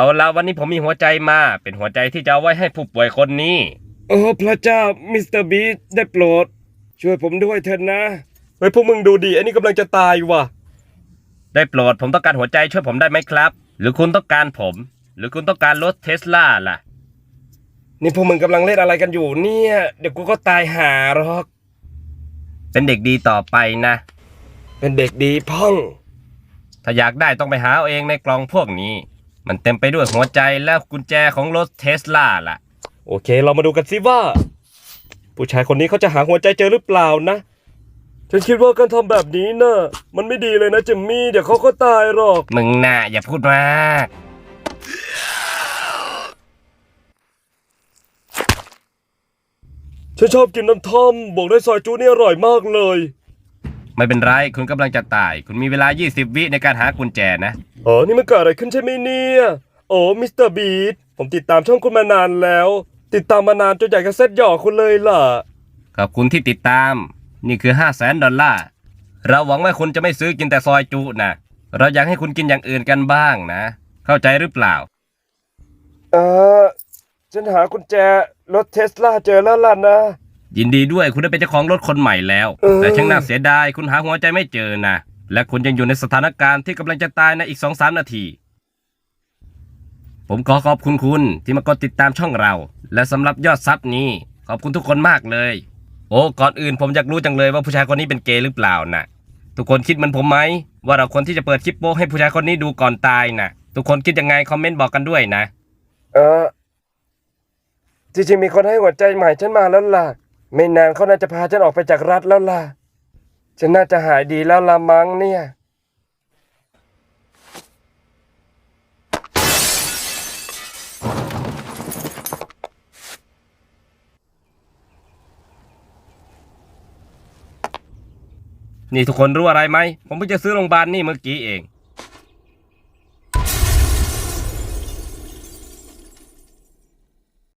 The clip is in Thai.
เอาละวันนี้ผมมีหัวใจมา เป็นหัวใจที่จะเอาไว้ให้ผู้ป่วยคนนี้ โอ้พระเจ้ามิสเตอร์บีได้โปรด ช่วยผมด้วยเถอะนะเฮ้ยพวกมึงดูดิไอ้นี่กำลังจะตายว่ะ ได้โปรดผมต้องการหัวใจช่วยผมได้ไหมครับ หรือคุณต้องการผม หรือคุณต้องการรถเทสลาล่ะ นี่พวกมึงกำลังเล่นอะไรกันอยู่เนี่ย เดี๋ยวกูก็ตายหาหรอก เป็นเด็กดีต่อไปนะ เป็นเด็กดีพ่อง ถ้าอยากได้ต้องไปหาเอาเองในกล่องพวกนี้ มันเต็มไปด้วยหัวใจและกุญแจของรถเทสลาล่ะ โอเค เรามาดูกันสิว่า ผู้ชายคนนี้เขาจะหาหัวใจเจอหรือเปล่านะ ฉันคิดว่าการทำแบบนี้นะ่ะมันไม่ดีเลยนะจิมมี่ เดี๋ยวเขาก็ตายหรอก มึงน่ะอย่าพูดมากฉันชอบกินน้ำท่อมบอกได้ซอยจูนี่อร่อยมากเลย ไม่เป็นไร คุณกำลังจะตาย คุณมีเวลา 20 วิในการหากุญแจนะ อ๋อ นี่มันเกิดอะไรขึ้นใช่ไหมเนี่ย โอ้มิสเตอร์บีทผมติดตามช่องคุณมานานแล้ว ติดตามมานานจนอยากจะเซ็ตหยอกคุณเลยล่ะ ขอบคุณที่ติดตาม นี่คือ 5 0 0แสนดอลลาร์ เราหวังว่าคุณจะไม่ซื้อกินแต่ซอยจุนะ เราอยากให้คุณกินอย่างอื่นกันบ้างนะ เข้าใจหรือเปล่า เออฉันหากุญแจรถเทสลาเจอแล้วล่ะนะ ยินดีด้วยคุณได้เป็นเจ้าของรถคนใหม่แล้วเออแต่ช่างน่าเสียดายคุณหาหัวใจไม่เจอนะ และคุณยังอยู่ในสถานการณ์ที่กำลังจะตายในอีก2อสานาที ผมขอขอบคุณคุณที่มากดติดตามช่องเรา และสำหรับยอดซับนี้ ขอบคุณทุกคนมากเลย โอ้ก่อนอื่นผมอยากรู้จังเลยว่าผู้ชายคนนี้เป็นเกย์หรือเปล่านะทุกคนคิดเหมือนผมไหมว่าเราควรที่จะเปิดคลิปโป๊ให้ผู้ชายคนนี้ดูก่อนตายนะทุกคนคิดยังไงคอมเมนต์บอกกันด้วยนะ เออ จริงๆมีคนให้หัวใจใหม่ฉันมาแล้วล่ะ ไม่นานเขาน่าจะพาฉันออกไปจากรัฐแล้วล่ะ ฉันน่าจะหายดีแล้วละมั้งเนี่ย นี่ทุกคนรู้อะไรไหม ผมเพิ่งจะซื้อโรงพยาบาลนี่เมื่อกี้เอง